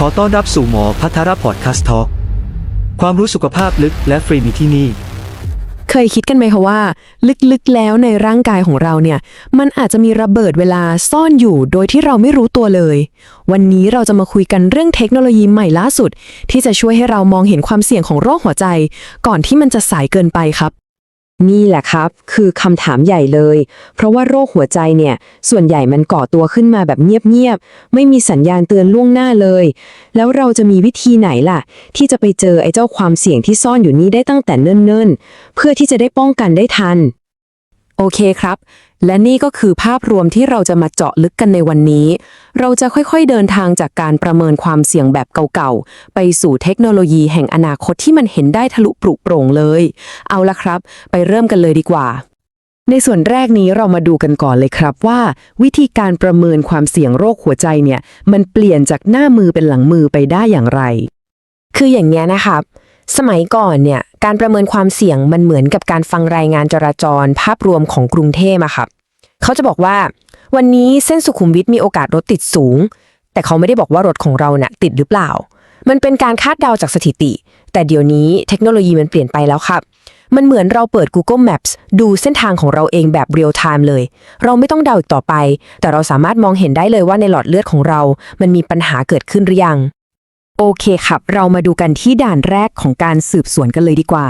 ขอต้อนรับสู่หมอพัทรพอดคาสต์ทอความรู้สุขภาพลึกและฟรีมีที่นี่ เคยคิดกันไหมคะว่า ลึกๆแล้วในร่างกายของเราเนี่ย มันอาจจะมีระเบิดเวลาซ่อนอยู่โดยที่เราไม่รู้ตัวเลย วันนี้เราจะมาคุยกันเรื่องเทคโนโลยีใหม่ล่าสุด ที่จะช่วยให้เรามองเห็นความเสี่ยงของโรคหัวใจ ก่อนที่มันจะสายเกินไปครับ นี่แหละครับ คือคำถามใหญ่เลย เพราะว่าโรคหัวใจเนี่ย ส่วนใหญ่มันก่อตัวขึ้นมาแบบเงียบๆ ไม่มีสัญญาณเตือนล่วงหน้าเลย แล้วเราจะมีวิธีไหนล่ะ ที่จะไปเจอไอ้เจ้าความเสี่ยงที่ซ่อนอยู่นี้ได้ตั้งแต่เนิ่นๆ เพื่อที่จะได้ป้องกันได้ทัน โอเคครับ และนี่ก็คือภาพรวมที่เราจะมาเจาะลึกกันในวันนี้ เราจะค่อยๆเดินทางจากการประเมินความเสี่ยงแบบเก่าๆ ไปสู่เทคโนโลยีแห่งอนาคตที่มันเห็นได้ทะลุปรุโปร่งเลย เอาละครับ ไปเริ่มกันเลยดีกว่า ในส่วนแรกนี้เรามาดูกันก่อนเลยครับว่า วิธีการประเมินความเสี่ยงโรคหัวใจเนี่ย มันเปลี่ยนจากหน้ามือเป็นหลังมือไปได้อย่างไร คืออย่างนี้ยนะครับ สมัยก่อนเนี่ยการประเมินความเสี่ยงมันเหมือนกับการฟังรายงานจราจรภาพรวมของกรุงเทพอะครับเขาจะบอกว่า วันนี้เส้นสุขุมวิทมีโอกาสรถติดสูง แต่เขาไม่ได้บอกว่ารถของเราเนี่ยติดหรือเปล่า มันเป็นการคาดเดาจากสถิติ แต่เดี๋ยวนี้เทคโนโลยีมันเปลี่ยนไปแล้วครับ มันเหมือนเราเปิด Google Maps ดูเส้นทางของเราเองแบบเรียลไทม์เลย เราไม่ต้องเดาอีกต่อไป แต่เราสามารถมองเห็นได้เลยว่าในหลอดเลือดของเรา มันมีปัญหาเกิดขึ้นหรือยัง โอเคครับ เรามาดูกันที่ด่านแรกของการสืบสวนกันเลยดีกว่า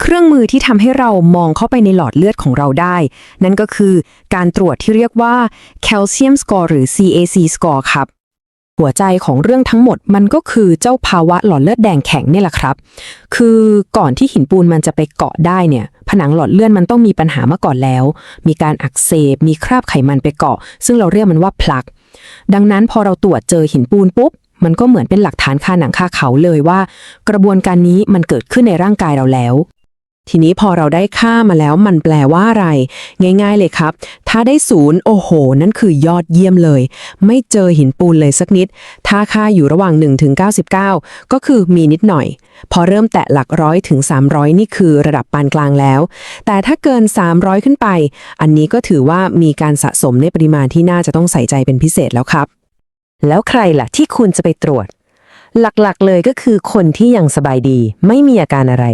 เครื่องมือที่ทำให้เรามองเข้าไปในหลอดเลือดของเราได้ นั่นก็คือการตรวจที่เรียกว่า calcium score หรือ CAC score ครับ หัวใจของเรื่องทั้งหมดมันก็คือเจ้าภาวะหลอดเลือดแดงแข็งนี่แหละครับ คือก่อนที่หินปูนมันจะไปเกาะได้เนี่ย ผนังหลอดเลือดมันต้องมีปัญหามาก่อนแล้ว มีการอักเสบ มีคราบไขมันไปเกาะ ซึ่งเราเรียกมันว่าพลัก ดังนั้นพอเราตรวจเจอหินปูนปุ๊บ มันก็เหมือนเป็นหลักฐานคาหนังคาเขาเลยว่า กระบวนการนี้มันเกิดขึ้นในร่างกายเราแล้ว ทีนี้พอเราได้ค่ามาแล้วมันแปลว่าอะไร ง่ายๆเลยครับ ถ้าได้ศูนย์โอ้โห นั่นคือยอดเยี่ยมเลย ไม่เจอหินปูนเลยสักนิด ถ้าค่าอยู่ระหว่าง1ถึง99 ก็คือมีนิดหน่อย พอเริ่มแตะหลักร้อยถึง 300 นี่คือระดับปานกลางแล้ว แต่ถ้าเกิน 300 ขึ้นไป อันนี้ก็ถือว่ามีการสะสมในปริมาณที่น่าจะต้องใส่ใจเป็นพิเศษแล้วครับ แล้วใครล่ะที่คุณจะไปตรวจ หลักๆ เลยก็คือคนที่ยังสบายดี ไม่มีอาการอะไร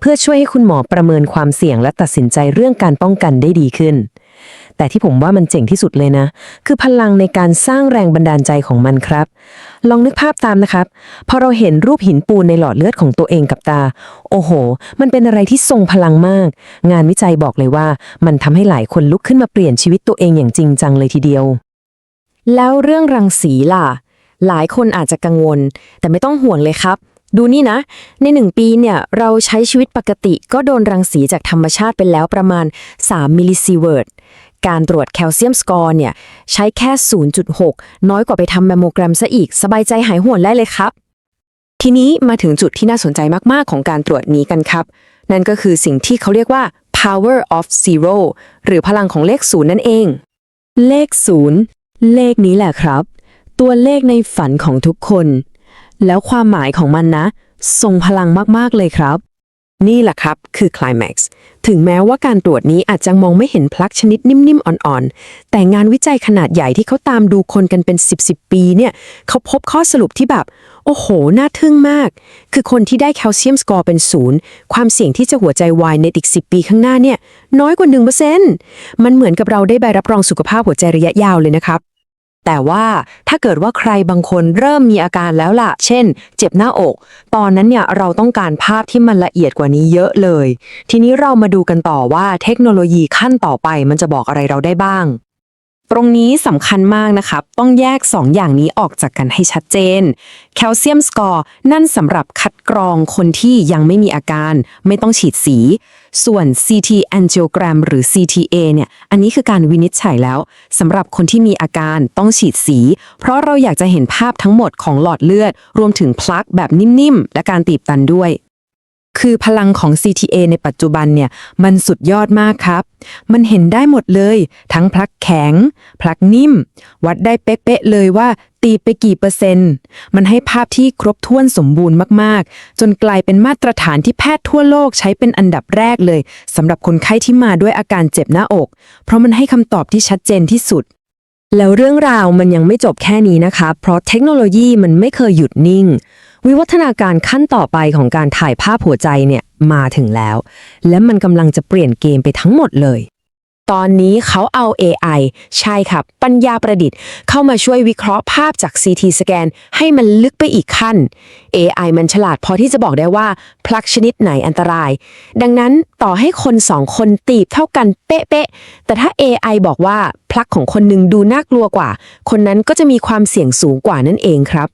เพื่อช่วยให้คุณหมอประเมินความเสี่ยงและตัดสินใจเรื่องการป้องกันได้ดีขึ้น แต่ที่ผมว่ามันเจ๋งที่สุดเลยนะ คือพลังในการสร้างแรงบันดาลใจของมันครับ ลองนึกภาพตามนะครับ พอเราเห็นรูปหินปูนในหลอดเลือดของตัวเองกับตา โอ้โห มันเป็นอะไรที่ทรงพลังมาก งานวิจัยบอกเลยว่า มันทำให้หลายคนลุกขึ้นมาเปลี่ยนชีวิตตัวเองอย่างจริงจังเลยทีเดียว แล้วเรื่องรังสีล่ะ หลายคนอาจจะกังวล แต่ไม่ต้องห่วงเลยครับ ดูนี่นะ ในหนึ่งปีเนี่ยเราใช้ชีวิตปกติก็โดนรังสีจากธรรมชาติไปแล้วประมาณ 3 มิลลิซีเวิร์ตการตรวจแคลเซียมสกอร์เนี่ยใช้แค่ 0.6 น้อยกว่าไปทำแมมโมแกรมซะอีก สบายใจหายห่วงได้เลยครับ ทีนี้มาถึงจุดที่น่าสนใจมากๆของการตรวจนี้กันครับ นั่นก็คือสิ่งที่เขาเรียกว่า power of zero หรือพลังของเลขศูนย์นั่นเอง เลขศูนย์ เลขนี้แหละครับ ตัวเลขในฝันของทุกคน แล้วความหมายของมันนะทรงพลังมากๆเลยครับ นี่แหละครับ คือ Climax ถึงแม้ว่าการตรวจนี้อาจจะมองไม่เห็นพลักชนิดนิ่มๆ อ่อนๆ แต่งานวิจัยขนาดใหญ่ที่เขาตามดูคนกันเป็น 10 10ปีเนี่ยเขาพบข้อสรุปที่แบบ โอ้โห น่าทึ่งมาก คือคนที่ได้แคลเซียมสกอร์เป็นศูนย์ความเสี่ยงที่จะหัวใจวายในอีก 10 ปีข้างหน้าเนี่ยน้อยกว่า 1%มันเหมือนกับเราได้ใบรับรองสุขภาพหัวใจระยะยาวเลยนะครับ แต่ว่าถ้าเกิดว่าใครบางคนเริ่มมีอาการแล้วล่ะ เช่น เจ็บหน้าอก ตอนนั้นเนี่ยเราต้องการภาพที่มันละเอียดกว่านี้เยอะเลย ทีนี้เรามาดูกันต่อว่าเทคโนโลยีขั้นต่อไปมันจะบอกอะไรเราได้บ้าง ตรงนี้สำคัญมากนะครับ ต้องแยก 2อย่างนี้ออกจากกันให้ชัดเจน แคลเซียมสกอร์นั่นสำหรับคัดกรองคนที่ยังไม่มีอาการ ไม่ต้องฉีดสี ส่วน CT angiogram หรือ CTA เนี่ย อันนี้คือการวินิจฉัยแล้วสำหรับคนที่มีอาการต้องฉีดสี เพราะเราอยากจะเห็นภาพทั้งหมดของหลอดเลือด รวมถึงพลักแบบนิ่มๆ และการตีบตันด้วย คือพลังของ CTA ในปัจจุบันเนี่ยมันสุดยอดมากครับ มันเห็นได้หมดเลย ทั้งพลักแข็ง พลักนิ่ม วัดได้เป๊ะๆเลยว่าตีไปกี่เปอร์เซ็นต์ มันให้ภาพที่ครบถ้วนสมบูรณ์มากๆ จนกลายเป็นมาตรฐานที่แพทย์ทั่วโลกใช้เป็นอันดับแรกเลยสำหรับคนไข้ที่มาด้วยอาการเจ็บหน้าอก เพราะมันให้คำตอบที่ชัดเจนที่สุดแล้วเรื่องราวมันยังไม่จบแค่นี้นะคะ เพราะเทคโนโลยีมันไม่เคยหยุดนิ่ง วิวัฒนาการขั้นต่อไปของการถ่ายภาพหัวใจเนี่ยมาถึงแล้ว และมันกำลังจะเปลี่ยนเกมไปทั้งหมดเลย ตอนนี้เขาเอา AI ใช่ครับ ปัญญาประดิษฐ์ เข้ามาช่วยวิเคราะห์ภาพจาก CT สแกนให้มันลึกไปอีกขั้น AI มันฉลาดพอที่จะบอกได้ว่าพลักชนิดไหนอันตราย ดังนั้นต่อให้คนสองคนตีบเท่ากันเป๊ะๆ แต่ถ้า AI บอกว่าพลักของคนหนึ่งดูน่ากลัวกว่า คนนั้นก็จะมีความเสี่ยงสูงกว่านั่นเองครับ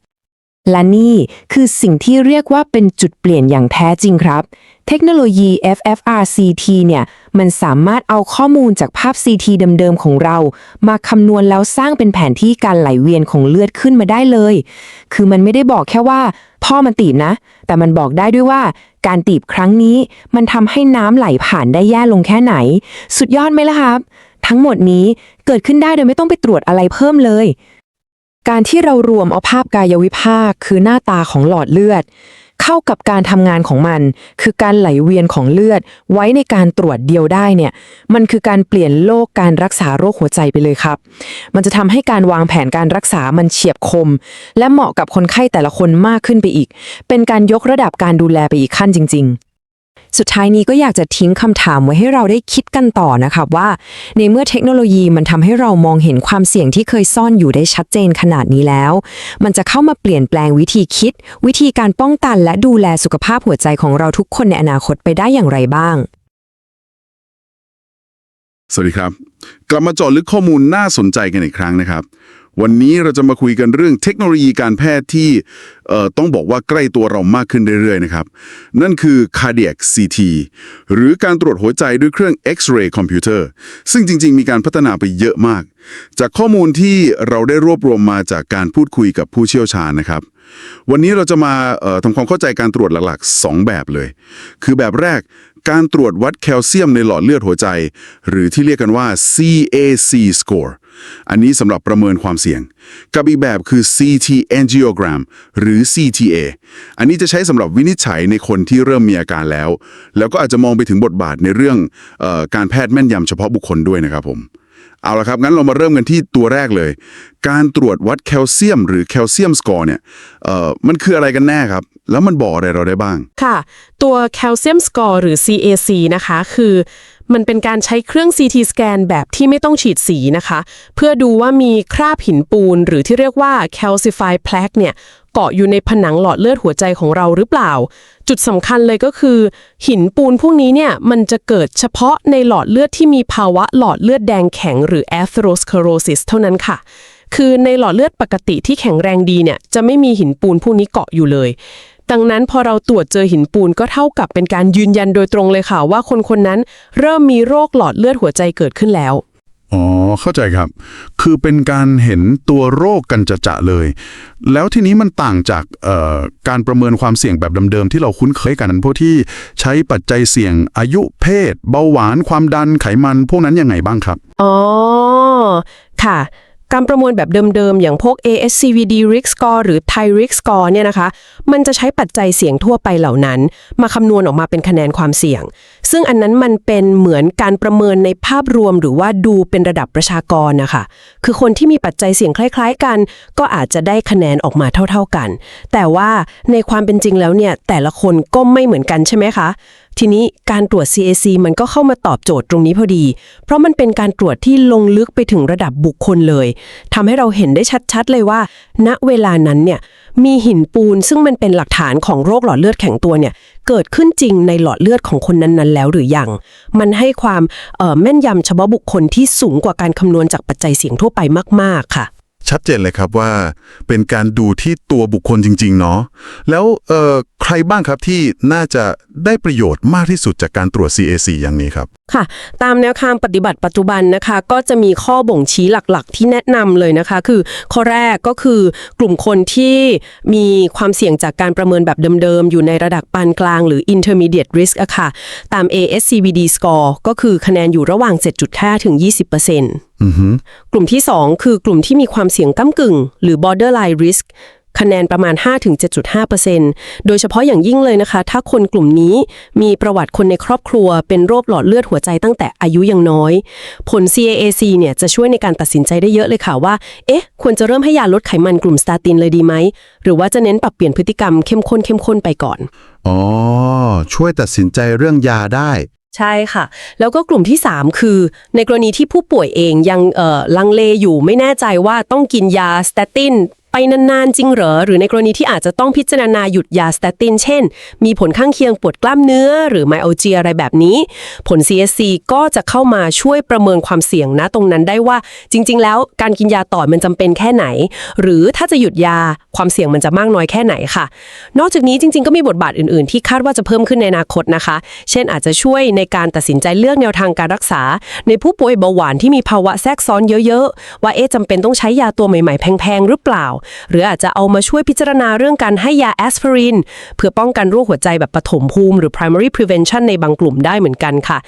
และนี่คือสิ่งที่เรียกว่าเป็นจุดเปลี่ยนอย่างแท้จริงครับ เทคโนโลยี FFRCT เนี่ย มันสามารถเอาข้อมูลจากภาพ CT เดิมๆของเรา มาคำนวณแล้วสร้างเป็นแผนที่การไหลเวียนของเลือดขึ้นมาได้เลย คือมันไม่ได้บอกแค่ว่า พ่อมันตีบนะ แต่มันบอกได้ด้วยว่า การตีบครั้งนี้ มันทำให้น้ำไหลผ่านได้แย่ลงแค่ไหน สุดยอดไหมล่ะครับ ทั้งหมดนี้เกิดขึ้นได้โดยไม่ต้องไปตรวจอะไรเพิ่มเลย การที่เรารวมเอาภาพกายวิภาคคือหน้าตาของหลอดเลือด เข้ากับการทำงานของมัน คือการไหลเวียนของเลือด ไว้ในการตรวจเดียวได้เนี่ย มันคือการเปลี่ยนโลกการรักษาโรคหัวใจไปเลยครับ มันจะทำให้การวางแผนการรักษามันเฉียบคม และเหมาะกับคนไข้แต่ละคนมากขึ้นไปอีก เป็นการยกระดับการดูแลไปอีกขั้นจริง ๆ สุดท้ายนี้ก็อยากจะทิ้งคำถามไว้ให้เราได้คิดกันต่อนะครับว่า ในเมื่อเทคโนโลยีมันทำให้เรามองเห็นความเสี่ยงที่เคยซ่อนอยู่ได้ชัดเจนขนาดนี้แล้ว มันจะเข้ามาเปลี่ยนแปลงวิธีคิด วิธีการป้องกันและดูแลสุขภาพหัวใจของเราทุกคนในอนาคตไปได้อย่างไรบ้าง สวัสดีครับ กลับมาเจาะลึกข้อมูลน่าสนใจกันอีกครั้งนะครับ วันนี้เราจะมาคุยกันเรื่องเทคโนโลยีการแพทย์ที่ต้องบอกว่าใกล้ตัวเรามากขึ้นเรื่อยๆนะครับ นั่นคือ cardiac CT หรือการตรวจหัวใจด้วยเครื่อง X-ray computer ซึ่งจริง ๆ มีการพัฒนาไปเยอะมาก จากข้อมูลที่เราได้รวบรวมมาจากการพูดคุยกับผู้เชี่ยวชาญนะครับ วันนี้เราจะมาทำความเข้าใจการตรวจหลักๆ 2 แบบเลย คือแบบแรกการตรวจวัดแคลเซียมในหลอดเลือดหัวใจ หรือที่เรียกกันว่า CAC score อันนี้สำหรับประเมินความเสี่ยง กับอีกแบบคือ CT angiogram หรือ CTA อันนี้จะใช้สำหรับวินิจฉัยในคนที่เริ่มมีอาการแล้ว แล้วก็อาจจะมองไปถึงบทบาทในเรื่องออการแพทย์แม่นยำเฉพาะบุคคลด้วยนะครับผมเอาละครับ งั้นเรามาเริ่มกันที่ตัวแรกเลย การตรวจวัดแคลเซียม หรือแคลเซียมสกอร์เนี่ยมันคืออะไรกันแน่ครับ แล้วมันบอกอะไรเราได้บ้าง ค่ะ ตัว Calcium Score หรือ CAC นะคะ คือ มันเป็นการใช้เครื่อง CT สแกนแบบที่ไม่ต้องฉีดสีนะคะ เพื่อดูว่ามีคราบหินปูน หรือที่เรียกว่า calcified plaque เนี่ยเกาะอยู่ในผนังหลอดเลือดหัวใจของเราหรือเปล่า จุดสำคัญเลยก็คือ หินปูนพวกนี้เนี่ยมันจะเกิดเฉพาะในหลอดเลือดที่มีภาวะหลอดเลือดแดงแข็งหรือ atherosclerosis เท่านั้นค่ะ คือในหลอดเลือดปกติที่แข็งแรงดีเนี่ยจะไม่มีหินปูนพวกนี้เกาะอยู่เลย ดังนั้นพอเราตรวจเจอหินปูนก็เท่ากับเป็นการยืนยันโดยตรงเลยค่ะว่าคนคนนั้นเริ่มมีโรคหลอดเลือดหัวใจเกิดขึ้นแล้ว อ๋อ เข้าใจครับ คือเป็นการเห็นตัวโรคกันจะจะๆเลย แล้วทีนี้มันต่างจากเอ่อการประเมินความเสี่ยงแบบเดิมๆที่เราคุ้นเคยกันนั้นพวกที่ใช้ปัจจัยเสี่ยงอายุเพศ เบาหวานความดันไขมันพวกนั้นยังไงบ้างครับ อ๋อ ค่ะ การประมวลแบบเดิมๆ อย่างพวก ASCVD Risk Score หรือ Thai Risk Score เนี่ยนะคะ มันจะใช้ปัจจัยเสี่ยงทั่วไปเหล่านั้น มาคำนวณออกมาเป็นคะแนนความเสี่ยง ซึ่งอันนั้นมันเป็นเหมือนการประเมินในภาพรวมหรือว่าดูเป็นระดับประชากรนะคะ คือคนที่มีปัจจัยเสี่ยงคล้าย ๆ กัน ก็อาจจะได้คะแนนออกมาเท่า ๆกัน แต่ว่าในความเป็นจริงแล้วเนี่ยแต่ละคนก็ไม่เหมือนกันใช่ไหมคะทีนี้การตรวจ CAC มันก็เข้ามาตอบโจทย์ตรงนี้พอดี เพราะมันเป็นการตรวจที่ลงลึกไปถึงระดับบุคคลเลยทำให้เราเห็นได้ชัดๆเลยว่า ณเวลานั้นเนี่ยมีหินปูนซึ่งมันเป็นหลักฐานของโรคหลอดเลือดแข็งตัวเนี่ยเกิดขึ้นจริงในหลอดเลือดของคนนั้นๆ แล้วหรือยัง มันให้ความแม่นยำเฉพาะบุคคลที่สูงกว่าการคำนวณจากปัจจัยเสี่ยงทั่วไปมาก ๆ ค่ะ ชัดเจนเลยครับว่า เป็นการดูที่ตัวบุคคลจริง ๆ เนาะแล้วเอ่อใครบ้างครับที่น่าจะได้ประโยชน์มากที่สุดจากการตรวจ CAC อย่างนี้ครับ ค่ะ ตามแนวทางปฏิบัติปัจจุบันนะคะ ก็จะมีข้อบ่งชี้หลักๆ ที่แนะนำเลยนะคะ คือข้อแรกก็คือกลุ่มคนที่มีความเสี่ยงจากการประเมินแบบเดิมๆ อยู่ในระดับปานกลางหรือ intermediate risk อะค่ะ ตาม ASCVD score ก็คือคะแนนอยู่ระหว่าง 7.5 ถึง 20%อือฮึกลุ่มที่ 2 คือกลุ่มที่มีความเสี่ยงก้ากึ่ง หรือ borderline risk คะแนนประมาณ 5-7.5%โดยเฉพาะอย่างยิ่งเลยนะคะ ถ้าคนกลุ่มนี้มีประวัติคนในครอบครัว เป็นโรคหลอดเลือดหัวใจตั้งแต่อายุยังน้อย ผล CAAC เนี่ยจะช่วยในการตัดสินใจได้เยอะเลยค่ะว่า เอ๊ะ ควรจะเริ่มให้ยาลดไขมันกลุ่มสตาตินเลยดีไหม หรือว่าจะเน้นปรับเปลี่ยนพฤติกรรมเข้มข้นเข้มข้นไปก่อน อ๋อ ช่วยตัดสินใจเรื่องยาได้ ใช่ค่ะ แล้วก็กลุ่มที่ 3 คือ ในกรณีที่ผู้ป่วยเองยังเอ่อลังเลอยู่ไม่แน่ใจว่าต้องกินยาสเตติน ไปนานๆ จริงเหรอ หรือในกรณีที่อาจจะต้องพิจารณาหยุดยาสเตติน เช่น มีผลข้างเคียงปวดกล้ามเนื้อ หรือไมโอเจียอะไรแบบนี้ ผล CSC ก็จะเข้ามาช่วยประเมินความเสี่ยงนะตรงนั้นได้ว่าจริง ๆ แล้วการกินยาต่อมันจำเป็นแค่ไหน หรือถ้าจะหยุดยาความเสี่ยงมันจะมากน้อยแค่ไหนค่ะ นอกจากนี้จริง ๆ ก็มีบทบาทอื่น ๆ ที่คาดว่าจะเพิ่มขึ้นในอนาคตนะคะ เช่นอาจจะช่วยในการตัดสินใจเลือกแนวทางการรักษา ในผู้ป่วยเบาหวานที่มีภาวะแทรกซ้อนเยอะ ๆ ว่าเอ๊ะจำเป็นต้องใช้ยาตัวใหม่ ๆ แพง ๆ หรือเปล่าหรืออาจจะเอามาช่วยพิจารณาเรื่องการให้ยาแอสไพรินเพื่อป้องกันโรคหัวใจแบบปฐมภูมิ หรือ primary prevention ในบางกลุ่มได้เหมือนกันค่ะ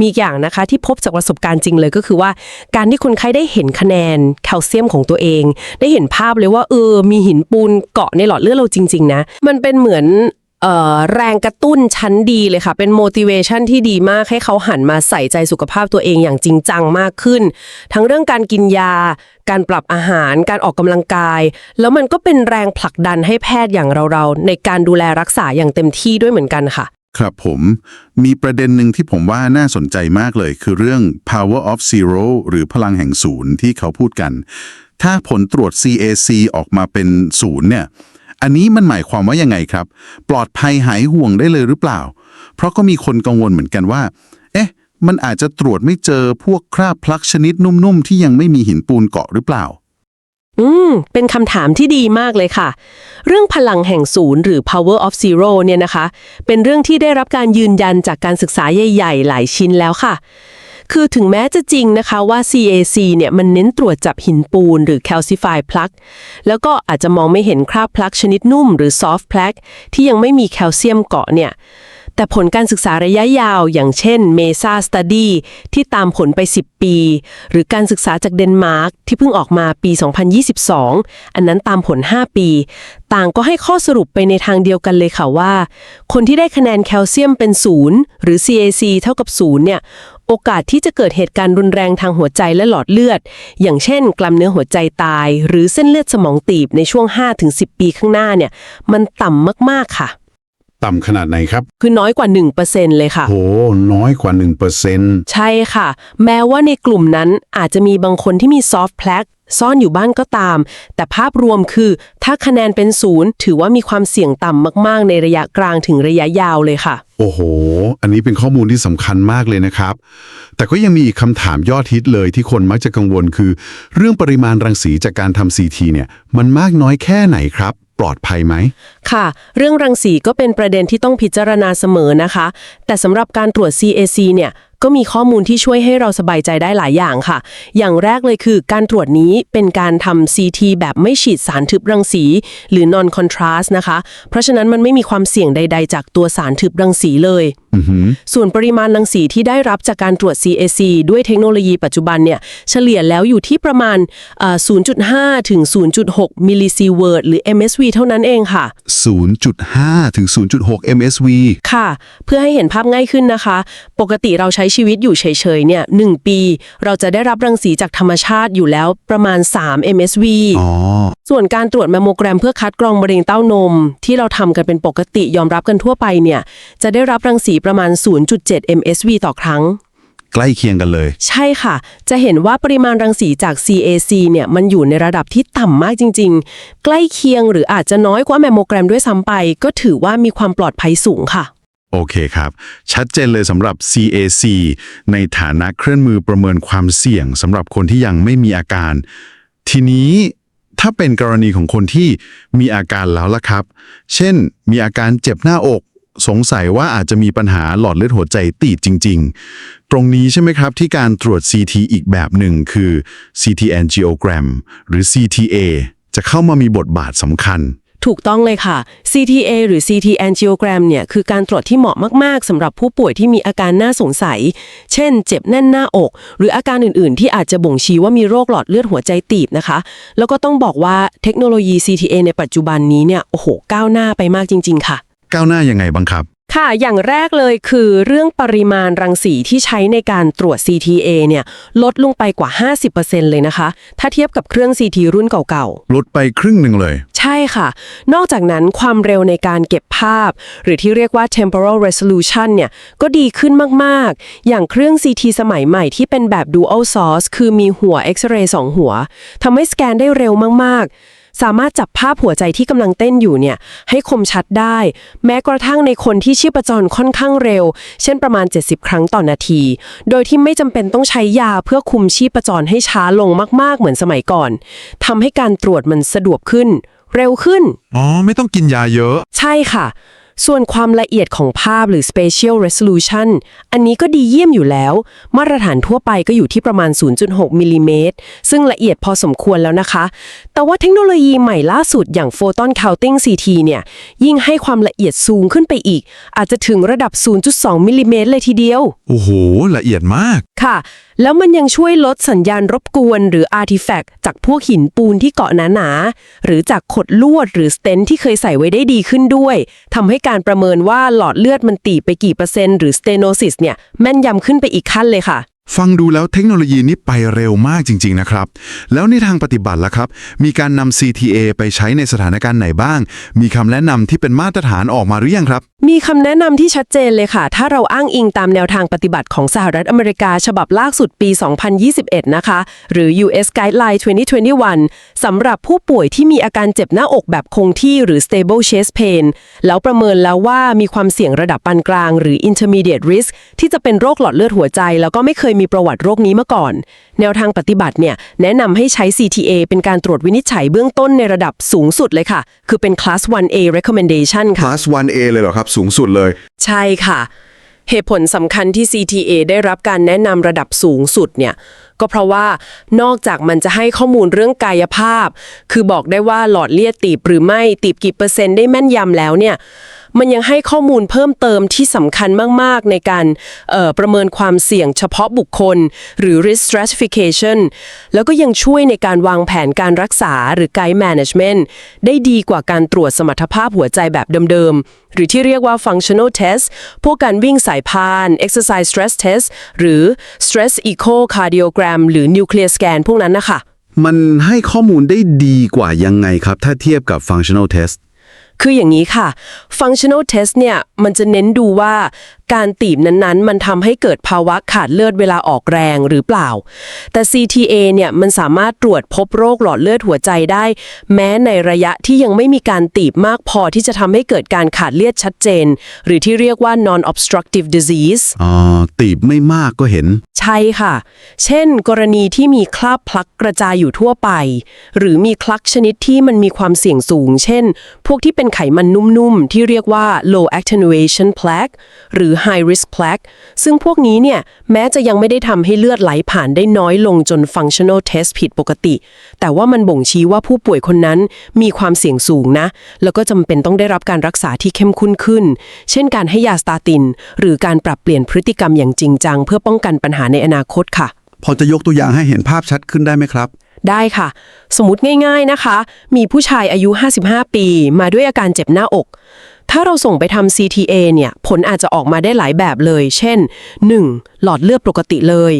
มีอย่างนะคะที่พบจากประสบการณ์จริงเลยก็คือว่า การที่คนไข้ได้เห็นคะแนนแคลเซียมของตัวเอง ได้เห็นภาพเลยว่าเออมีหินปูนเกาะในหลอดเลือดเราจริง ๆ นะ มันเป็นเหมือน แรงกระตุ้นชั้นดีเลยค่ะ เป็น motivation ที่ดีมากให้เขาหันมาใส่ใจสุขภาพตัวเองอย่างจริงจังมากขึ้น ทั้งเรื่องการกินยา การปรับอาหาร การออกกำลังกาย แล้วมันก็เป็นแรงผลักดันให้แพทย์อย่างเราๆ ในการดูแลรักษาอย่างเต็มที่ด้วยเหมือนกันค่ะ ครับผมมีประเด็นหนึ่งที่ผมว่าน่าสนใจมากเลย คือเรื่อง power of zero หรือพลังแห่งศูนย์ที่เขาพูดกัน ถ้าผลตรวจ CAC ออกมาเป็นศูนย์เนี่ย อันนี้มันหมายความว่ายังไงครับ ปลอดภัยหายห่วงได้เลยหรือเปล่า เพราะก็มีคนกังวลเหมือนกันว่า เอ๊ะ มันอาจจะตรวจไม่เจอพวกคราบพลักชนิดนุ่มๆ ที่ยังไม่มีหินปูนเกาะหรือเปล่า อืม เป็นคำถามที่ดีมากเลยค่ะ เรื่องพลังแห่งศูนย์หรือ power of zero เนี่ยนะคะ เป็นเรื่องที่ได้รับการยืนยันจากการศึกษาใหญ่ ๆ หลายชิ้นแล้วค่ะ คือถึงแม้จะจริงนะคะว่า CAC เนี่ยมันเน้นตรวจจับหินปูนหรือ calcify plug แล้วก็อาจจะมองไม่เห็นคราบพลักชนิดนุ่มหรือ soft plug ที่ยังไม่มีแคลเซียมเกาะเนี่ยแต่ผลการศึกษาระยะยาว อย่างเช่น MESA Study ที่ตามผลไป 10 ปี หรือการศึกษาจากเดนมาร์กที่เพิ่งออกมาปี 2022 อันนั้นตามผล 5 ปี ต่างก็ให้ข้อสรุปไปในทางเดียวกันเลยค่ะว่า คนที่ได้คะแนนแคลเซียมเป็นศูนย์หรือ CAC เท่ากับศูนย์เนี่ย โอกาสที่จะเกิดเหตุการณ์รุนแรงทางหัวใจและหลอดเลือด อย่างเช่น กล้ามเนื้อหัวใจตาย หรือเส้นเลือดสมองตีบในช่วง 5-10 ปีข้างหน้าเนี่ย มันต่ำมากๆค่ะ ต่ำขนาดไหนครับ คือน้อยกว่า 1%เลยค่ะ โห น้อยกว่า 1%ใช่ค่ะ แม้ว่าในกลุ่มนั้นอาจจะมีบางคนที่มีซอฟต์แพลก ซ่อนอยู่บ้านก็ตาม แต่ภาพรวมคือ ถ้าคะแนนเป็นศูนย์ถือว่ามีความเสี่ยงต่ำมากๆ ในระยะกลางถึงระยะยาวเลยค่ะ โอ้โห อันนี้เป็นข้อมูลที่สำคัญมากเลยนะครับ แต่ก็ยังมีอีกคำถามยอดฮิตเลยที่คนมักจะกังวลคือ เรื่องปริมาณรังสีจากการทำ CT เนี่ยมันมากน้อยแค่ไหนครับปลอดภัยไหม ค่ะ เรื่องรังสีก็เป็นประเด็นที่ต้องพิจารณาเสมอนะคะ แต่สำหรับการตรวจ CAC เนี่ย ก็มีข้อมูลที่ช่วยให้เราสบายใจได้หลายอย่างค่ะ อย่างแรกเลยคือการตรวจนี้เป็นการทำ CT แบบไม่ฉีดสารทึบรังสี หรือ non contrast นะคะ เพราะฉะนั้นมันไม่มีความเสี่ยงใด ๆ จากตัวสารทึบรังสีเลยส่วนปริมาณรังสีที่ได้รับจากการตรวจ CAC ด้วยเทคโนโลยีปัจจุบันเนี่ยเฉลี่ยแล้วอยู่ที่ประมาณเอ่อ0.5 ถึง 0.6 มิลลิซีเวิร์ดหรือ MSV เท่านั้นเองค่ะ 0.5 ถึง 0.6 MSV ค่ะ เพื่อให้เห็นภาพง่ายขึ้นนะคะ ปกติเราใช้ชีวิตอยู่เฉยๆเนี่ยหนึ่งปี เราจะได้รับรังสีจากธรรมชาติอยู่แล้วประมาณ 3 MSV อ๋อส่วนการตรวจแมมโมแกรมเพื่อคัดกรองมะเร็งเต้านม ที่เราทำกันเป็นปกติยอมรับกันทั่วไปเนี่ยจะได้รับรังสีประมาณ 0.7 MSV ต่อครั้ง ใกล้เคียงกันเลย ใช่ค่ะ จะเห็นว่าปริมาณรังสีจาก CAC เนี่ยมันอยู่ในระดับที่ต่ำมากจริง ๆ ใกล้เคียงหรืออาจจะน้อยกว่าแมมโมแกรมด้วยซ้ำไป ก็ถือว่ามีความปลอดภัยสูงค่ะ โอเคครับ ชัดเจนเลยสำหรับ CAC ในฐานะเครื่องมือประเมินความเสี่ยงสำหรับคนที่ยังไม่มีอาการ ทีนี้ถ้าเป็นกรณีของคนที่มีอาการแล้วล่ะครับ เช่น มีอาการเจ็บหน้าอก สงสัยว่าอาจจะมีปัญหาหลอดเลือดหัวใจตีบจริง ๆ ตรงนี้ใช่ไหมครับที่การตรวจ CT อีกแบบหนึ่งคือ CT angiogram หรือ CTA จะเข้ามามีบทบาทสำคัญถูกต้องเลยค่ะ CTA หรือ CT angiogram เนี่ย คือการตรวจที่เหมาะมาก ๆ สำหรับผู้ป่วยที่มีอาการน่าสงสัย เช่น เจ็บแน่นหน้าอก หรืออาการอื่น ๆ ที่อาจจะบ่งชี้ว่ามีโรคหลอดเลือดหัวใจตีบนะคะ แล้วก็ต้องบอกว่าเทคโนโลยี CTA ในปัจจุบันนี้เนี่ย โอ้โห ก้าวหน้าไปมากจริง ๆ ค่ะ ก้าวหน้ายังไงบ้างครับ ค่ะ อย่างแรกเลยคือเรื่องปริมาณรังสีที่ใช้ในการตรวจ CTA เนี่ยลดลงไปกว่า 50%เลยนะคะ ถ้าเทียบกับเครื่อง CT รุ่นเก่าๆลดไปครึ่งหนึ่งเลยใช่ค่ะ นอกจากนั้นความเร็วในการเก็บภาพ หรือที่เรียกว่า temporal resolution เนี่ยก็ดีขึ้นมากๆ อย่างเครื่อง CT สมัยใหม่ที่เป็นแบบ dual source คือมีหัวเอ็กซเรย์สองหัวทำให้สแกนได้เร็วมากๆ สามารถจับภาพหัวใจที่กำลังเต้นอยู่เนี่ยให้คมชัดได้ แม้กระทั่งในคนที่ชีพจรค่อนข้างเร็ว เช่นประมาณ 70 ครั้งต่อนนาที โดยที่ไม่จำเป็นต้องใช้ยาเพื่อคุมชีพจรให้ช้าลงมาก ๆ เหมือนสมัยก่อนทำให้การตรวจมันสะดวกขึ้น เร็วขึ้น อ๋อ ไม่ต้องกินยาเยอะ ใช่ค่ะ ส่วนความละเอียดของภาพหรือ spatial resolution อันนี้ก็ดีเยี่ยมอยู่แล้ว มาตรฐานทั่วไปก็อยู่ที่ประมาณ 0.6มิลลิเมตรซึ่งละเอียดพอสมควรแล้วนะคะ แต่ว่าเทคโนโลยีใหม่ล่าสุดอย่าง photon counting CT เนี่ย ยิ่งให้ความละเอียดสูงขึ้นไปอีก อาจจะถึงระดับ 0.2มิลลิเมตรเลยทีเดียว โอ้โห ละเอียดมาก ค่ะ แล้วมันยังช่วยลดสัญญาณรบกวนหรือ artifact จากพวกหินปูนที่เกาะหนาๆหรือจากขดลวดหรือสเตนที่เคยใส่ไว้ได้ดีขึ้นด้วยทำให้การประเมินว่าหลอดเลือดมันตีไปกี่เปอร์เซ็นต์หรือ stenosis เนี่ยแม่นยำขึ้นไปอีกขั้นเลยค่ะ ฟังดูแล้วเทคโนโลยีนี้ไปเร็วมากจริง ๆ นะครับ แล้วในทางปฏิบัติล่ะครับ มีการนำ CTA ไปใช้ในสถานการณ์ไหนบ้าง มีคำแนะนำที่เป็นมาตรฐานออกมาหรือยังครับ มีคำแนะนำที่ชัดเจนเลยค่ะ ถ้าเราอ้างอิงตามแนวทางปฏิบัติของสหรัฐอเมริกา ฉบับล่าสุดปี 2021 นะคะ หรือ US Guideline 2021 สำหรับผู้ป่วยที่มีอาการเจ็บหน้าอกแบบคงที่หรือ stable chest pain แล้วประเมินแล้วว่ามีความเสี่ยงระดับปานกลาง หรือ intermediate risk ที่จะเป็นโรคหลอดเลือดหัวใจ แล้วก็ไม่เคยมีประวัติโรคนี้มาก่อน แนวทางปฏิบัติเนี่ยแนะนำให้ใช้ CTA เป็นการตรวจวินิจฉัยเบื้องต้นในระดับสูงสุดเลยค่ะ คือเป็น class 1A recommendation ค่ะ Class 1A เลยเหรอครับ สูงสุดเลย ใช่ค่ะ เหตุผลสำคัญที่ CTA ได้รับการแนะนำระดับสูงสุดเนี่ย ก็เพราะว่านอกจากมันจะให้ข้อมูลเรื่องกายภาพ คือบอกได้ว่าหลอดเลือดตีบหรือไม่ตีบกี่เปอร์เซ็นต์ได้แม่นยำแล้วเนี่ย มันยังให้ข้อมูลเพิ่มเติมที่สำคัญมาก ๆ ในการออประเมินความเสี่ยงเฉพาะบุคคล หรือ risk stratification แล้วก็ยังช่วยในการวางแผนการรักษาหรือ guide management ได้ดีกว่าการตรวจสมรรถภาพหัวใจแบบเดิม ๆ หรือที่เรียกว่า functional test พวกการวิ่งสายพาน exercise stress test หรือ stress echocardiogram หรือ nuclear scan พวกนั้นนะคะมันให้ข้อมูลได้ดีกว่ายังไงครับ ถ้าเทียบกับ functional test คืออย่างนี้ค่ะ functional test เนี่ย มันจะเน้นดูว่า การตีบนั้นๆ มันทำให้เกิดภาวะขาดเลือดเวลาออกแรงหรือเปล่า แต่ CTA เนี่ยมันสามารถตรวจพบโรคหลอดเลือดหัวใจได้ แม้ในระยะที่ยังไม่มีการตีบมากพอที่จะทำให้เกิดการขาดเลือดชัดเจน หรือที่เรียกว่า non obstructive disease อ๋อตีบไม่มากก็เห็น ใช่ค่ะ เช่น กรณีที่มีคราบพลักกระจายอยู่ทั่วไป หรือมีคลักชนิดที่มันมีความเสี่ยงสูง เช่น พวกที่เป็นไขมันนุ่มๆ ที่เรียกว่า low attenuation plaque หรือ high risk plaque ซึ่งพวกนี้เนี่ยแม้จะยังไม่ได้ทำให้เลือดไหลผ่านได้น้อยลงจน functional test ผิดปกติ แต่ว่ามันบ่งชี้ว่าผู้ป่วยคนนั้นมีความเสี่ยงสูงนะ แล้วก็จำเป็นต้องได้รับการรักษาที่เข้มข้นขึ้น เช่นการให้ยาสตาติน หรือการปรับเปลี่ยนพฤติกรรมอย่างจริงจัง เพื่อป้องกันปัญหาในอนาคตค่ะ พอจะยกตัวอย่างให้เห็นภาพชัดขึ้นได้ไหมครับ ได้ค่ะ สมมติง่าย ๆนะคะ มีผู้ชายอายุ 55 ปี มาด้วยอาการเจ็บหน้าอก ถ้าเราส่งไปทำ CTA เนี่ย ผลอาจจะออกมาได้หลายแบบเลย เช่น 1. หลอดเลือดปกติเลย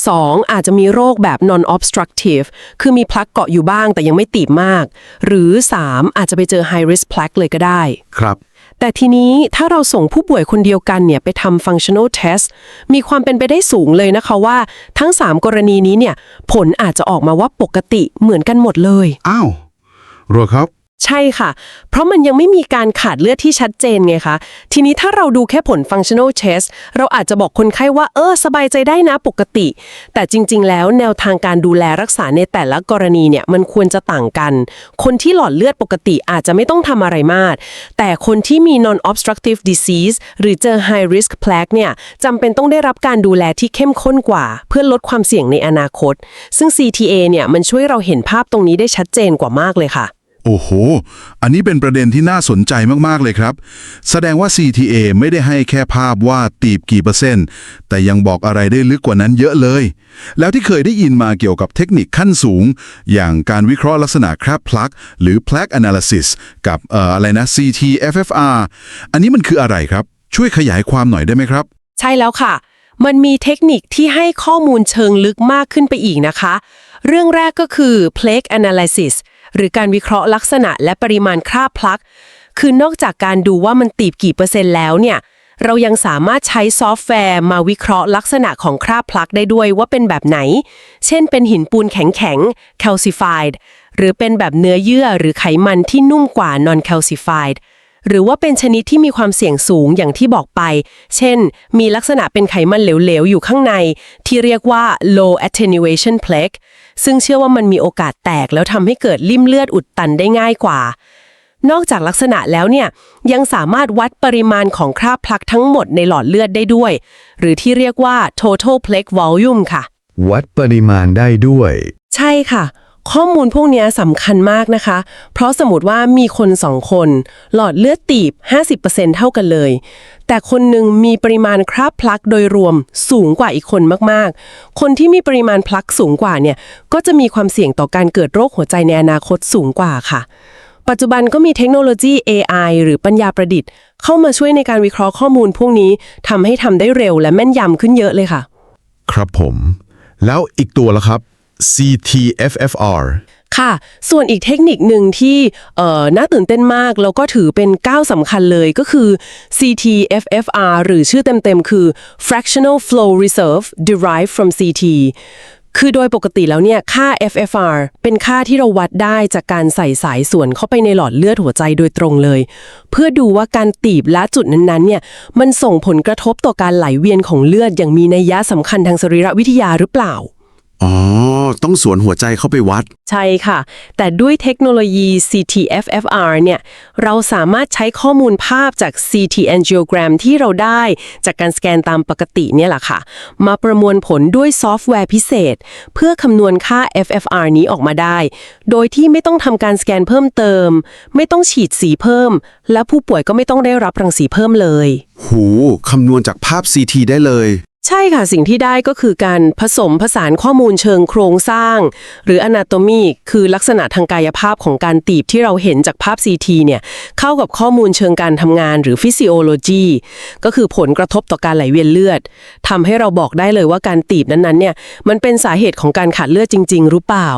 2. อาจจะมีโรคแบบ non obstructive คือมีพลักเกาะอยู่บ้างแต่ยังไม่ตีบมาก หรือ 3. อาจจะไปเจอ high risk plaque เลยก็ได้ ครับแต่ทีนี้ถ้าเราส่งผู้ป่วยคนเดียวกันเนี่ยไปทำ functional test มีความเป็นไปได้สูงเลยนะคะว่าทั้ง 3 กรณีนี้เนี่ย ผลอาจจะออกมาว่าปกติเหมือนกันหมดเลย อ้าวเหรอครับ ใช่ค่ะ เพราะมันยังไม่มีการขาดเลือดที่ชัดเจนไงคะ ทีนี้ถ้าเราดูแค่ผล functional test เราอาจจะบอกคนไข้ว่า เออ สบายใจได้นะปกติ แต่จริง ๆ แล้วแนวทางการดูแลรักษาในแต่ละกรณีเนี่ยมันควรจะต่างกัน คนที่หลอดเลือดปกติอาจจะไม่ต้องทำอะไรมาก แต่คนที่มี non obstructive disease หรือเจอ high risk plaque เนี่ยจำเป็นต้องได้รับการดูแลที่เข้มข้นกว่า เพื่อลดความเสี่ยงในอนาคต ซึ่ง CTA เนี่ยมันช่วยเราเห็นภาพตรงนี้ได้ชัดเจนกว่ามากเลยค่ะ โอ้โห อันนี้เป็นประเด็นที่น่าสนใจมาก ๆ เลยครับ แสดงว่า CTA ไม่ได้ให้แค่ภาพว่าตีบกี่เปอร์เซ็นต์ แต่ยังบอกอะไรได้ลึกกว่านั้นเยอะเลย แล้วที่เคยได้ยินมาเกี่ยวกับเทคนิคขั้นสูง อย่างการวิเคราะห์ลักษณะคราบพลัก หรือ plaque analysis กับเอ่ออะไรนะ CTFFR อันนี้มันคืออะไรครับ ช่วยขยายความหน่อยได้ไหมครับ ใช่แล้วค่ะ มันมีเทคนิคที่ให้ข้อมูลเชิงลึกมากขึ้นไปอีกนะคะ เรื่องแรกก็คือ plaque analysis หรือการวิเคราะห์ลักษณะและปริมาณคราบพลัก คือนอกจากการดูว่ามันตีบกี่เปอร์เซ็นต์แล้วเนี่ยเรายังสามารถใช้ซอฟต์แวร์มาวิเคราะห์ลักษณะของคราบพลักได้ด้วยว่าเป็นแบบไหน เช่นเป็นหินปูนแข็งๆ calcified หรือเป็นแบบเนื้อเยื่อหรือไขมันที่นุ่มกว่า non calcified หรือว่าเป็นชนิดที่มีความเสี่ยงสูงอย่างที่บอกไป เช่น มีลักษณะเป็นไขมันเหลวๆ อยู่ข้างใน ที่เรียกว่า low attenuation plaque ซึ่งเชื่อว่ามันมีโอกาสแตกแล้วทำให้เกิดริ่มเลือดอุดตันได้ง่ายกว่า นอกจากลักษณะแล้วเนี่ยยังสามารถวัดปริมาณของคราบพลักทั้งหมดในหลอดเลือดได้ด้วย หรือที่เรียกว่า total plaque volume ค่ะ วัดปริมาณได้ด้วย ใช่ค่ะ ข้อมูลพวกนี้สำคัญมากนะคะ เพราะสมมติว่ามีคนสองคน หลอดเลือดตีบ 50%เท่ากันเลย แต่คนหนึ่งมีปริมาณคราบพลักโดยรวมสูงกว่าอีกคนมากๆ คนที่มีปริมาณพลักสูงกว่าเนี่ย ก็จะมีความเสี่ยงต่อการเกิดโรคหัวใจในอนาคตสูงกว่าค่ะ ปัจจุบันก็มีเทคโนโลยี AI หรือปัญญาประดิษฐ์ เข้ามาช่วยในการวิเคราะห์ข้อมูลพวกนี้ทำให้ทำได้เร็วและแม่นยำขึ้นเยอะเลยค่ะ ครับผม แล้วอีกตัวละครับ CTFFR ค่ะ ส่วนอีกเทคนิคหนึ่งที่น่าตื่นเต้นมาก แล้วก็ถือเป็นก้าวสำคัญเลยก็คือ CTFFR หรือชื่อเต็มๆ คือ fractional flow reserve derived from CT คือโดยปกติแล้วเนี่ย ค่า FFR เป็นค่าที่เราวัดได้จากการใส่สายส่วนเข้าไปในหลอดเลือดหัวใจโดยตรงเลย เพื่อดูว่าการตีบและจุดนั้นๆเนี่ยมันส่งผลกระทบต่อการไหลเวียนของเลือดอย่างมีนัยยะสำคัญทางสรีรวิทยาหรือเปล่า อ๋อ ต้องสวนหัวใจเข้าไปวัด ใช่ค่ะ แต่ด้วยเทคโนโลยี CTFFR เนี่ย เราสามารถใช้ข้อมูลภาพจาก CT angiogram ที่เราได้จากการสแกนตามปกติเนี่ยแหละค่ะ มาประมวลผลด้วยซอฟต์แวร์พิเศษ เพื่อคำนวณค่า FFR นี้ออกมาได้ โดยที่ไม่ต้องทำการสแกนเพิ่มเติม ไม่ต้องฉีดสีเพิ่ม และผู้ป่วยก็ไม่ต้องได้รับรังสีเพิ่มเลย หู คำนวณจากภาพ CT ได้เลย ใช่ค่ะ สิ่งที่ได้ก็คือการผสมผสานข้อมูลเชิงโครงสร้าง หรือ anatomy คือลักษณะทางกายภาพของการตีบที่เราเห็นจากภาพ CT เนี่ย เข้ากับข้อมูลเชิงการทำงานหรือ physiology ก็คือผลกระทบต่อการไหลเวียนเลือดทำให้เราบอกได้เลยว่าการตีบนั้นๆเนี่ยมันเป็นสาเหตุของการขาดเลือดจริง ๆ หรือเปล่า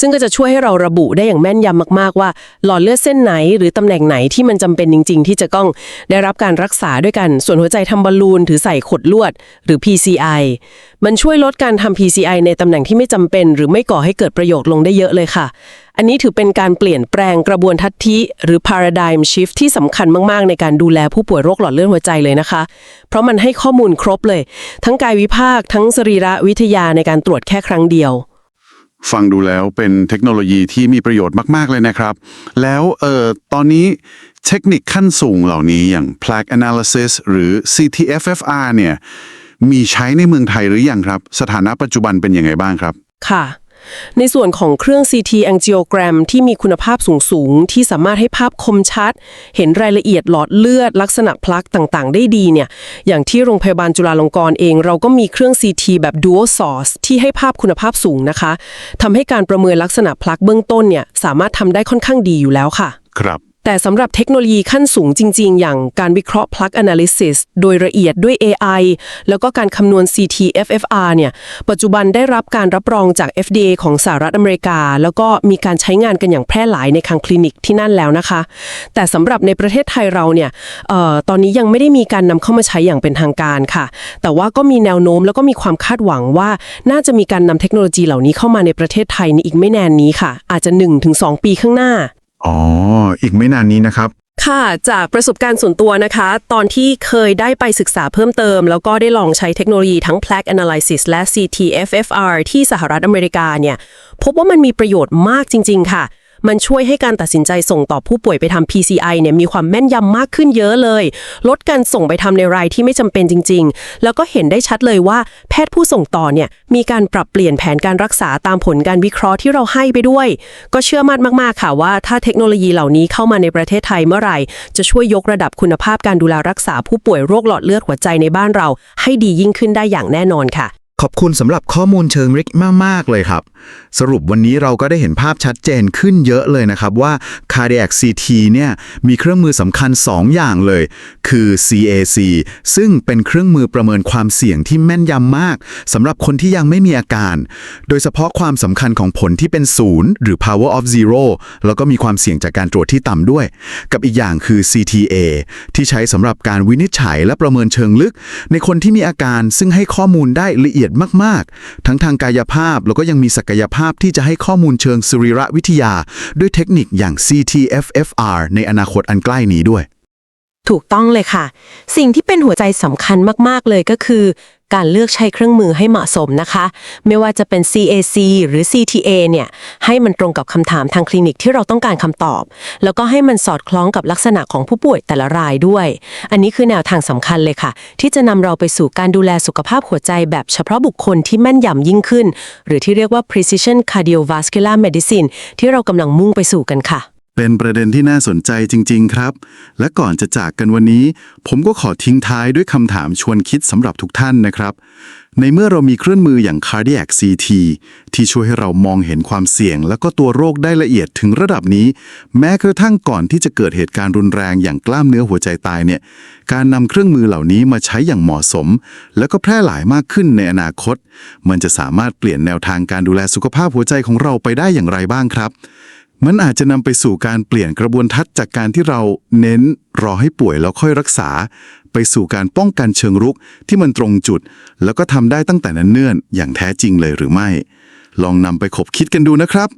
ซึ่งก็จะช่วยให้เราระบุได้อย่างแม่นยำมาก ๆ ว่า หลอดเลือดเส้นไหน หรือตำแหน่งไหนที่มันจำเป็นจริง ๆ ที่จะต้องได้รับการรักษาด้วยกันส่วนหัวใจทำบอลลูนถือใส่ขดลวดหรือ PCI มันช่วยลดการทำ PCI ในตำแหน่งที่ไม่จำเป็น หรือไม่ก่อให้เกิดประโยชน์ลงได้เยอะเลยค่ะ อันนี้ถือเป็นการเปลี่ยนแปลงกระบวนทัศทิหรือ paradigm shift ที่สำคัญมาก ๆ ในการดูแลผู้ป่วยโรคหลอดเลือดหัวใจเลยนะคะ เพราะมันให้ข้อมูลครบเลย ทั้งกายวิภาค ทั้งสรีระวิทยาในการตรวจแค่ครั้งเดียวฟังดูแล้วเป็นเทคโนโลยีที่มีประโยชน์มาก ๆ เลยนะครับ แล้วเอ่อตอนนี้เทคนิคขั้นสูงเหล่านี้อย่าง plaque analysis หรือ CTFFR เนี่ย มีใช้ในเมืองไทยหรือยังครับ สถานะปัจจุบันเป็นยังไงบ้างครับ ค่ะ ในส่วนของเครื่อง CT angiogram ที่มีคุณภาพสูงๆที่สามารถให้ภาพคมชัด เห็นรายละเอียดหลอดเลือด ลักษณะพลักต่างๆ ได้ดีเนี่ย อย่างที่โรงพยาบาลจุฬาลงกรณ์เอง เราก็มีเครื่อง CT แบบ dual source ที่ให้ภาพคุณภาพสูงนะคะทำให้การประเมินลักษณะพลักเบื้องต้นเนี่ยสามารถทำได้ค่อนข้างดีอยู่แล้วค่ะ ครับ แต่สำหรับเทคโนโลยีขั้นสูงจริง ๆ อย่างการวิเคราะห์ plug analysis โดยละเอียดด้วย AI แล้วก็การคำนวณ CT-FFR เนี่ย ปัจจุบันได้รับการรับรองจาก FDA ของสหรัฐอเมริกา แล้วก็มีการใช้งานกันอย่างแพร่หลายในทางคลินิกที่นั่นแล้วนะคะ แต่สำหรับในประเทศไทยเราเนี่ยออตอนนี้ยังไม่ได้มีการนำเข้ามาใช้อย่างเป็นทางการค่ะ แต่ว่าก็มีแนวโน้มแล้วก็มีความคาดหวังว่า น่าจะมีการนำเทคโนโลยีเหล่านี้เข้ามาในประเทศไทยในอีกไม่แนานนี้ค่ะ อาจจะ 1-2 ปีข้างหน้า อ๋อ อีกไม่นานนี้นะครับ ค่ะ จากประสบการณ์ส่วนตัวนะคะ ตอนที่เคยได้ไปศึกษาเพิ่มเติม แล้วก็ได้ลองใช้เทคโนโลยีทั้ง plaque analysis และ CT-FFR ที่สหรัฐอเมริกาเนี่ย พบว่ามันมีประโยชน์มากจริง ๆ ค่ะ มันช่วยให้การตัดสินใจส่งต่อผู้ป่วยไปทำ PCI เนี่ยมีความแม่นยำมากขึ้นเยอะเลย ลดการส่งไปทำในรายที่ไม่จำเป็นจริง ๆ แล้วก็เห็นได้ชัดเลยว่า แพทย์ผู้ส่งต่อเนี่ยมีการปรับเปลี่ยนแผนการรักษาตามผลการวิเคราะห์ที่เราให้ไปด้วย ก็เชื่อมั่นมากๆค่ะว่า ถ้าเทคโนโลยีเหล่านี้เข้ามาในประเทศไทยเมื่อไหร่ จะช่วยยกระดับคุณภาพการดูแลรักษาผู้ป่วยโรคหลอดเลือดหัวใจในบ้านเรา ให้ดียิ่งขึ้นได้อย่างแน่นอนค่ะ ขอบคุณสำหรับข้อมูลเชิงลึกมาก ๆ เลยครับ สรุปวันนี้เราก็ได้เห็นภาพชัดเจนขึ้นเยอะเลยนะครับว่า Cardiac CT เนี่ยมีเครื่องมือสำคัญ 2 อย่างเลย คือ CAC ซึ่งเป็นเครื่องมือประเมินความเสี่ยงที่แม่นยำมากสำหรับคนที่ยังไม่มีอาการ โดยเฉพาะความสำคัญของผลที่เป็นศูนย์หรือ power of zero แล้วก็มีความเสี่ยงจากการตรวจที่ต่ำด้วย กับอีกอย่างคือ CTA ที่ใช้สำหรับการวินิจฉัยและประเมินเชิงลึก ในคนที่มีอาการซึ่งให้ข้อมูลได้ละเอียดมากๆ ทั้งทางกายภาพแล้วก็ยังมีศักยภาพที่จะให้ข้อมูลเชิงสรีระวิทยา ด้วยเทคนิคอย่าง CTFFR ในอนาคตอันใกล้นี้ด้วย ถูกต้องเลยค่ะ สิ่งที่เป็นหัวใจสำคัญมากๆเลยก็คือ การเลือกใช้เครื่องมือให้เหมาะสมนะคะ ไม่ว่าจะเป็น CAC หรือ CTA เนี่ย ให้มันตรงกับคำถามทางคลินิกที่เราต้องการคำตอบ แล้วก็ให้มันสอดคล้องกับลักษณะของผู้ป่วยแต่ละรายด้วย อันนี้คือแนวทางสำคัญเลยค่ะ ที่จะนำเราไปสู่การดูแลสุขภาพหัวใจแบบเฉพาะบุคคลที่แม่นยำยิ่งขึ้น หรือที่เรียกว่า precision cardiovascular medicine ที่เรากำลังมุ่งไปสู่กันค่ะ เป็นประเด็นที่น่าสนใจจริง ๆ ครับ และก่อนจะจากกันวันนี้ ผมก็ขอทิ้งท้ายด้วยคำถามชวนคิดสำหรับทุกท่านนะครับ ในเมื่อเรามีเครื่องมืออย่าง Cardiac CT ที่ช่วยให้เรามองเห็นความเสี่ยง และก็ตัวโรคได้ละเอียดถึงระดับนี้ แม้กระทั่งก่อนที่จะเกิดเหตุการณ์รุนแรงอย่างกล้ามเนื้อหัวใจตายเนี่ย การนำเครื่องมือเหล่านี้มาใช้อย่างเหมาะสม แล้วก็แพร่หลายมากขึ้นในอนาคต มันจะสามารถเปลี่ยนแนวทางการดูแลสุขภาพหัวใจของเราไปได้อย่างไรบ้างครับ มันอาจจะนำไปสู่การเปลี่ยนกระบวนทัศน์จากการที่เราเน้นรอให้ป่วยแล้วค่อยรักษา ไปสู่การป้องกันเชิงรุกที่มันตรงจุด แล้วก็ทำได้ตั้งแต่นั้นเนื่นอย่างแท้จริงเลยหรือไม่ ลองนำไปขบคิดกันดูนะครับ